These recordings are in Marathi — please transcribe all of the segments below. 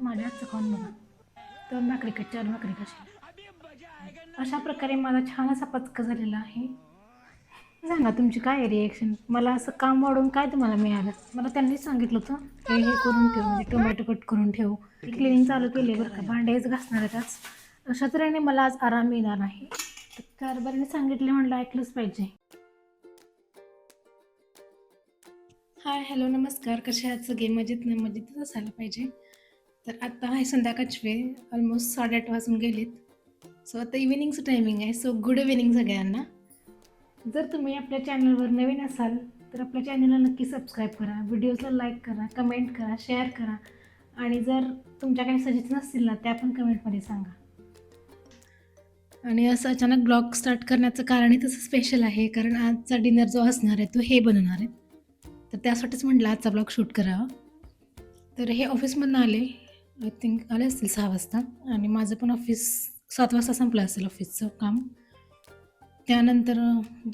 माझ्या हातचं खाऊन बघा. दोन भाकरी कट चार भाकरी कशी? अशा प्रकारे माझा छान असा पचका झालेला आहे. सांगा तुमची काय रिएक्शन रिॲक्शन मला असं काम वाढून काय तुम्हाला मिळालं? मला त्यांनीच सांगितलं होतं हे हे करून ठेव म्हणजे टोमॅटो कट करून ठेव. क्लिनिंग चालू केले बरं का भांडेच घासणार आहेत आज. अशा तऱ्हेने मला आज आराम मिळणार आहे. तर कारभारीने सांगितले म्हणलं ऐकलंच पाहिजे. हाय हॅलो नमस्कार. कशा आहात सगळे? मजेत न? मजेतच असायला पाहिजे. तर आता आहे संध्याकाळची वेळ. ऑलमोस्ट साडेआठ वाजून गेलेत. सो आता इव्हिनिंगचं टायमिंग आहे. सो गुड इव्हिनिंग सगळ्यांना. जर तुम्ही आपल्या चॅनलवर नवीन असाल तर आपल्या चॅनलला नक्की सबस्क्राईब करा. व्हिडिओजला लाईक करा कमेंट करा शेअर करा. आणि जर तुमच्या काही सजेशन असतील ना त्या पण कमेंटमध्ये सांगा. आणि असं अचानक ब्लॉग स्टार्ट करण्याचं कारणही तसं स्पेशल आहे. कारण आजचा डिनर जो असणार आहे तो हे बनवणार आहे. तर त्यासाठीच म्हटलं आजचा ब्लॉग शूट करावा. तर हे ऑफिसमधनं आले. आय थिंक आले असतील सहा वाजता. आणि माझं पण ऑफिस सात वाजता संपलं असेल ऑफिसचं काम. त्यानंतर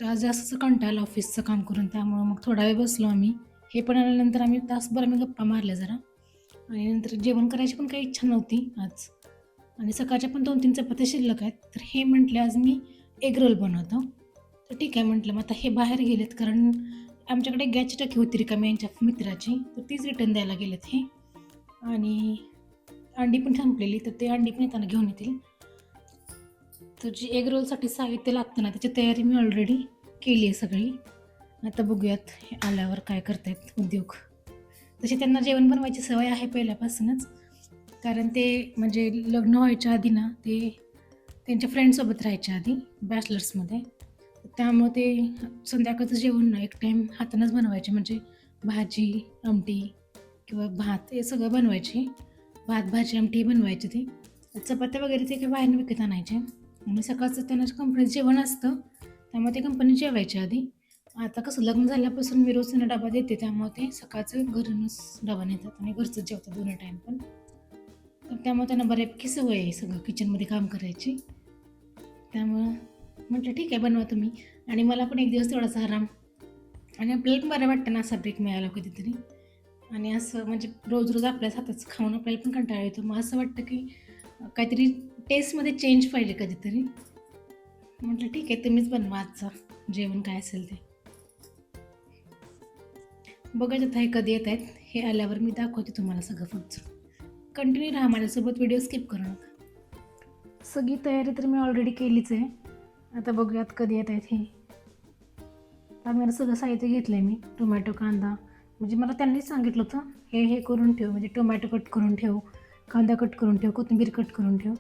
आज जास्तच कंटाळलं ऑफिसचं काम करून. त्यामुळं मग थोडा वेळ बसलो आम्ही. हे पण आल्यानंतर आम्ही तासभर आम्ही गप्पा मारल्या जरा. आणि नंतर जेवण करायची पण काही इच्छा नव्हती आज. आणि सकाळच्या पण दोन तीन चपात्या शिल्लक आहेत. तर हे म्हटले आज मी एग रोल बनवतो. तर ठीक आहे म्हटलं मग आता हे बाहेर गेलेत कारण आमच्याकडे गॅसची टाकी होती रिकामी यांच्या मित्राची. तर तीच रिटर्न द्यायला गेलेत हे. आणि अंडी पण संपलेली तर ते अंडी पण येताना घेऊन येतील. तर जी एग रोलसाठी साहित्य लागतं ना त्याची तयारी मी ऑलरेडी केली आहे सगळी. आता बघूयात हे आल्यावर काय करतायत उद्योग. तशी त्यांना जेवण बनवायची सवय आहे पहिल्यापासूनच. कारण ते म्हणजे लग्न व्हायच्या आधी ना ते त्यांच्या फ्रेंडसोबत राहायच्या आधी बॅचलर्समध्ये त्यामुळे ते संध्याकाळचं जेवण ना एक टाईम हातानंच बनवायचे. म्हणजे भाजी आमटी किंवा भात हे सगळं बनवायची. भात भाजी आमटी बनवायचे ते. चपात्या वगैरे ते काही बाहेर विकत आणायचे आणि सकाळचं त्यांना कंपनीत जेवण असतं त्यामुळे ते कंपनीत जेवायचे आधी. आता कसं लग्न झाल्यापासून मी रोज त्यांना डबा देते त्यामुळे ते सकाळचं घरूनच डबा नेतात आणि घरचं जेवतात दोन्ही टाईम पण. तर त्यामुळे त्यांना बऱ्यापैकी सवय आहे सगळं किचनमध्ये काम करायची. त्यामुळं म्हटलं ठीक आहे बनवा तुम्ही. आणि मला पण एक दिवस थोडासा आराम. आणि आपल्याला पण बरं वाटतं ना असा ब्रेक मिळाला कधीतरी. आणि असं म्हणजे रोज रोज आपल्याच हाताचं खाऊन आपल्याला पण कंटाळा येतो. मग असं वाटतं की काहीतरी टेस्टमध्ये चेंज पाहिजे कधीतरी. म्हटलं ठीक आहे तुम्हीच बनवा आजचा. जेवण काय असेल ते. बघत आता हे कधी येत आहेत हे आल्यावर मी दाखवते तुम्हाला सगळं पुढचं कंटिन्यू राहा माझ्यासोबत व्हिडिओ स्किप करू नका. सगळी तयारी तर मी ऑलरेडी केलीच आहे. आता बघूयात कधी येत आहेत हे. आम्ही सगळं साहित्य घेतलं आहे मी. टोमॅटो कांदा म्हणजे मला त्यांनीच सांगितलं होतं हे हे करून ठेव म्हणजे टोमॅटो कट करून ठेव कांदा कट करून ठेव कोथिंबीर कट करून ठेव.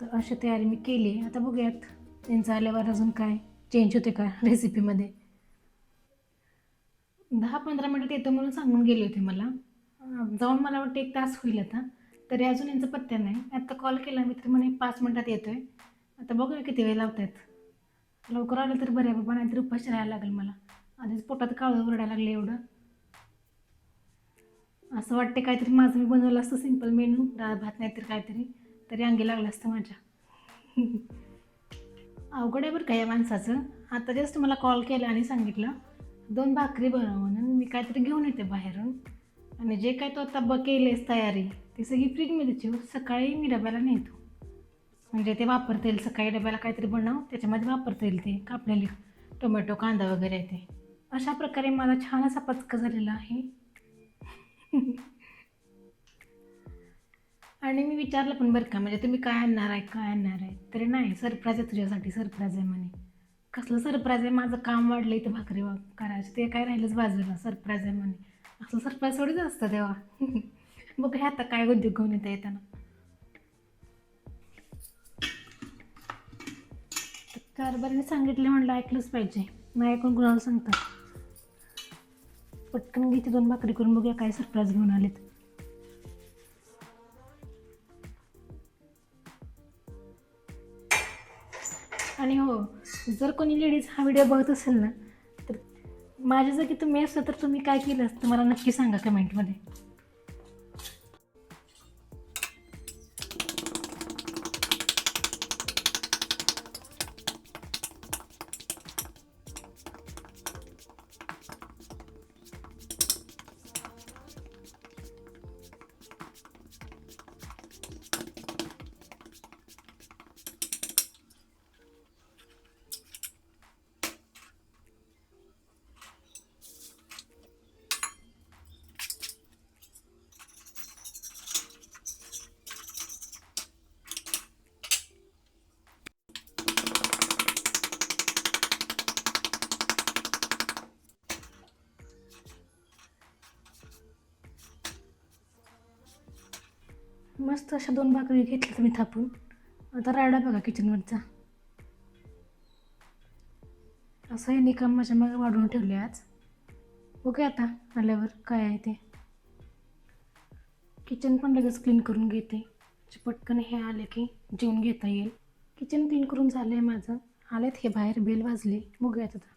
तर अशी तयारी मी केली. आता बघूयात त्यांचं आल्यावर अजून काय चेंज होते का रेसिपीमध्ये दहा पंधरा मिनटात येतं म्हणून सांगून गेले होते मला. जाऊन मला वाटतं एक तास होईल आता. तरी अजून यांचा पत्त्या नाही. आता कॉल केला मी तर म्हणे पाच मिनटात येतो आहे आता बघूया किती वेळ लावत आहेत लवकर आलं तर बरं आहे बाबा नाहीतर उपाशी राहायला लागेल मला. आधीच पोटात काळं ओरडायला लागलं एवढं. असं वाटते काहीतरी माझं मी बनवलं असतं सिंपल मेनू डाळ भात नाहीतर काहीतरी. तरी अंगी लागलं असतं माझ्या. अवघड आहे बरं का या माणसाचं. आता जस्ट मला कॉल केला आणि सांगितलं दोन भाकरी बनव म्हणून मी काहीतरी घेऊन येते बाहेरून. आणि जे काय तो आता ब केलेस तयारी ती सगळी फ्रीजमध्ये ठेव. सकाळी मी डब्याला नेतो. म्हणजे ते वापरता येईल. सकाळी डब्याला काहीतरी बनव त्याच्यामध्ये वापरता येईल ते कापलेले. टोमॅटो कांदा वगैरे आहे ते. अशा प्रकारे मला छान असा पचकं झालेला आहे. आणि मी विचारलं पण बरं का म्हणजे तुम्ही काय आणणार आहे काय आणणार आहे? तरी नाही सरप्राईज आहे तुझ्यासाठी सरप्राईज आहे म्हणे. कसलं सरप्राईज आहे? माझं काम वाढलं इथं भाकरी वा- करायचं. ते काय राहिलंच बाजूला सरप्राईज आहे म्हणे. असं सरप्राईज थोडीच असतं तेव्हा. बघ हे आता काय उद्योग घेऊन येतं येताना. कारभारीने सांगितलं म्हणलं ऐकलंच पाहिजे. नाही ऐकून कुणाला सांगतात पटकन घेते दोन भाकरी करून बघूया काय सरप्राईज घेऊन आलेत. आणि हो जर कोणी लेडीज हा व्हिडिओ बघत असेल ना तर माझ्या जागी तुम्ही असतं तर तुम्ही काय केलं असतं? मला नक्की सांगा कमेंटमध्ये मस्त अशा दोन भाकरी घेतल्या तुम्ही थापून. आता राडा बघा किचनवरचा असं हे निकाम माझ्या मागे वाढवून ठेवले आज. ओके आता आल्यावर काय आहे ते. किचन पण लगेच क्लीन करून घेते. म्हणजे पटकन हे आले की जेवण घेता येईल. किचन क्लीन करून झालं आहे माझं. आलेत हे बाहेर बेल वाजले. बघूयात आता.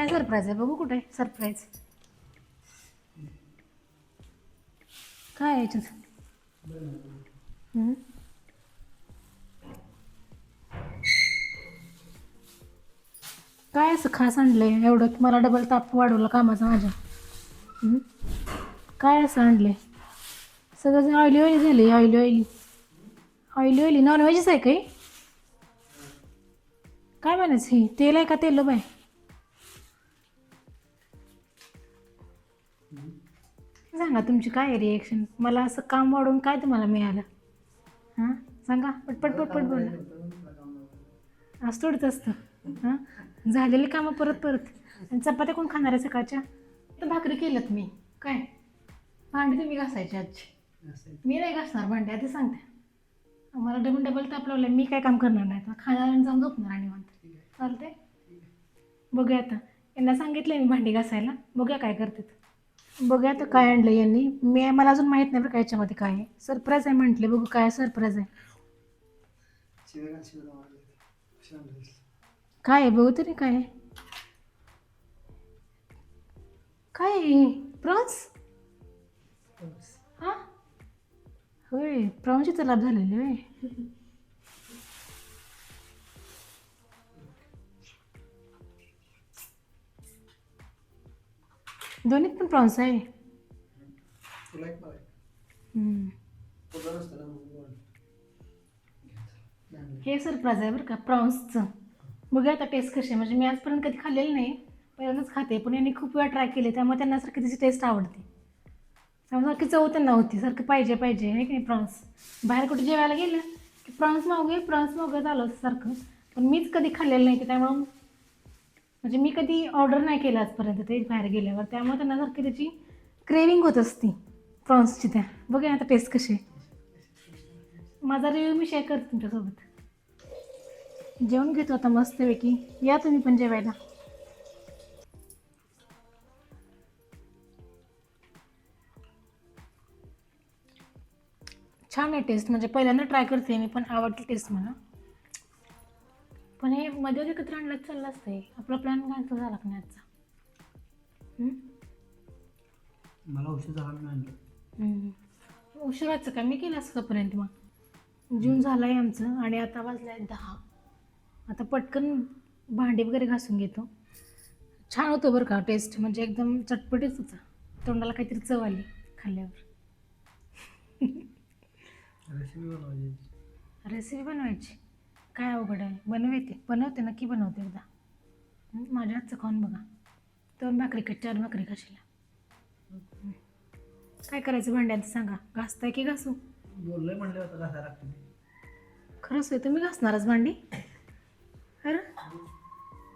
काय सरप्राईज आहे? बघू कुठे? सरप्राईज काय आहे याच्यात? हम्म? काय असं खास आणलंय? एवढं की मला डबल ताप वाढवलं कामाचा माझ्या. हम्म? काय असं आणलंय? सगळं ऑइली ऑइली झाले ऑइली ऑइली ऑइली ऑइली नॉनव्हेजच आहे काही? काय म्हणायचं हे? तेल आहे का तेल बाय सांगा तुमची काय रिएक्शन मला असं काम वाढवून काय तुम्हाला मिळालं? हां? सांगा पटपट पटपट बोला. असं थोडंच असतं. हां? झालेली कामं परत परत. आणि चपात्या कोण खाणार आहे सकाळच्या? तर भाकरी केल्यात मी. काय? भांडी तुम्ही घासायची आजची. मी नाही घासणार भांडी आधी सांगते. मला डबल डबल ताप लावलं मी काय काम करणार नाही. आता खाणार जाऊन झोपणार आणि म्हणते चालते बघूया आता. यांना सांगितलं मी भांडी घासायला. बघूया काय करतात. बघूया आता काय आणलं यांनी. मी मला अजून माहीत नाही बरं काय याच्यामध्ये काय आहे. सरप्राईज आहे म्हटले बघू काय सरप्राईज आहे. काय आहे बघू तरी काय आहे. काय आहे प्रॉन्स? हां? होय प्रॉन्सची तलाब झालेली होय. दोन्हीत पण प्रॉन्स आहे. हम्म. हे सरप्राईज आहे बरं का प्रॉन्सचं. बघूया आता टेस्ट कशी आहे. म्हणजे मी आजपर्यंत कधी खाल्लेलं नाही. पहिल्यांदाच खाते. पण यांनी खूप वेळा ट्राय केले. त्यामुळे त्यांना सारखी त्याची टेस्ट आवडते. त्यामुळे सारखी चव त्यांना होती. सारखं पाहिजे पाहिजे. आहे की नाही प्रॉन्स? बाहेर कुठे जेवायला गेलं की प्रॉन्स मागूया प्रॉन्स चालू असतं सारखं. पण मीच कधी खाल्लेलं नाही. ते त्यामुळं म्हणजे मी कधी ऑर्डर नाही केलं आजपर्यंत ते बाहेर गेल्यावर. त्यामुळे त्यांना सारखी त्याची क्रेविंग होत असती. प्रॉन्सची त्या. बघूया आता टेस्ट कशी आहे. माझा रिव्ह्यू मी शेअर करते तुमच्यासोबत. जेवण घेतो आता मस्तपैकी. या तुम्ही पण जेवायला. छान आहे टेस्ट म्हणजे पहिल्यांदा ट्राय करते मी पण आवडते टेस्ट मला. पण हे मध्ये मध्ये एकत्र आणलं चाललं असतं. आपला प्लॅन कॅन्सल झाला का नाही आजचा? मला औषध झाला मी आणलं. हम्म. उशिराचं काय मी केलं असतापर्यंत मग. जून झालं आहे आमचं आणि आता वाजलं आहे दहा. आता पटकन भांडी वगैरे घासून घेतो. छान होतं बरं का टेस्ट म्हणजे एकदम चटपटीच होतं. तोंडाला काहीतरी चव आली खाल्ल्यावर. रेसिपी बनवायची. रेसिपी बनवायची? काय अवघड आहे? बनवते. बनवते नक्की बनवते एकदा. हं, माझ्या हातचं खाऊन बघा. दोन भाकरी का चार भाकरी खाशीला. हं. काय करायचं भांड्यांचं सांगा. घासताय की घासू? बोललोय म्हणलं होतं घासायला लागतं खरंच आहे तुम्ही घासणारच भांडी?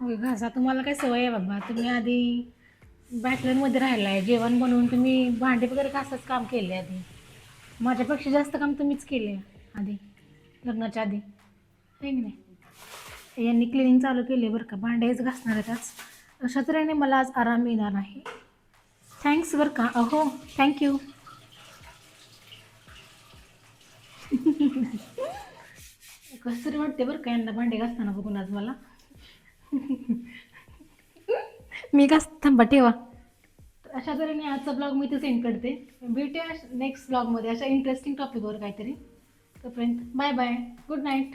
होय घासा. तुम्हाला काय सवय आहे बाबा. तुम्ही आधी बॅचलरमध्ये राहिला आहे जेवण बनवून तुम्ही भांडी वगैरे घासाच काम केले आधी. माझ्यापेक्षा जास्त काम तुम्हीच केले आधी लग्नाच्या आधी. आहे की नाही. यांनी क्लिनिंग चालू केली बरं का. भांडेच घासणार आहेत आज. अशा तऱ्हेने मला आज आराम मिळणार आहे थँक्स बरं का. अहो थँक्यू कसं तरी वाटते बरं का यांना भांडे घासताना बघून आज मला. मी घास थांबा ठेवा. तर अशा तऱ्हेने आजचा ब्लॉग मी इथे सेंड करते. भेटूया नेक्स्ट ब्लॉगमध्ये अशा इंटरेस्टिंग टॉपिकवर काहीतरी. तोपर्यंत बाय बाय गुड नाईट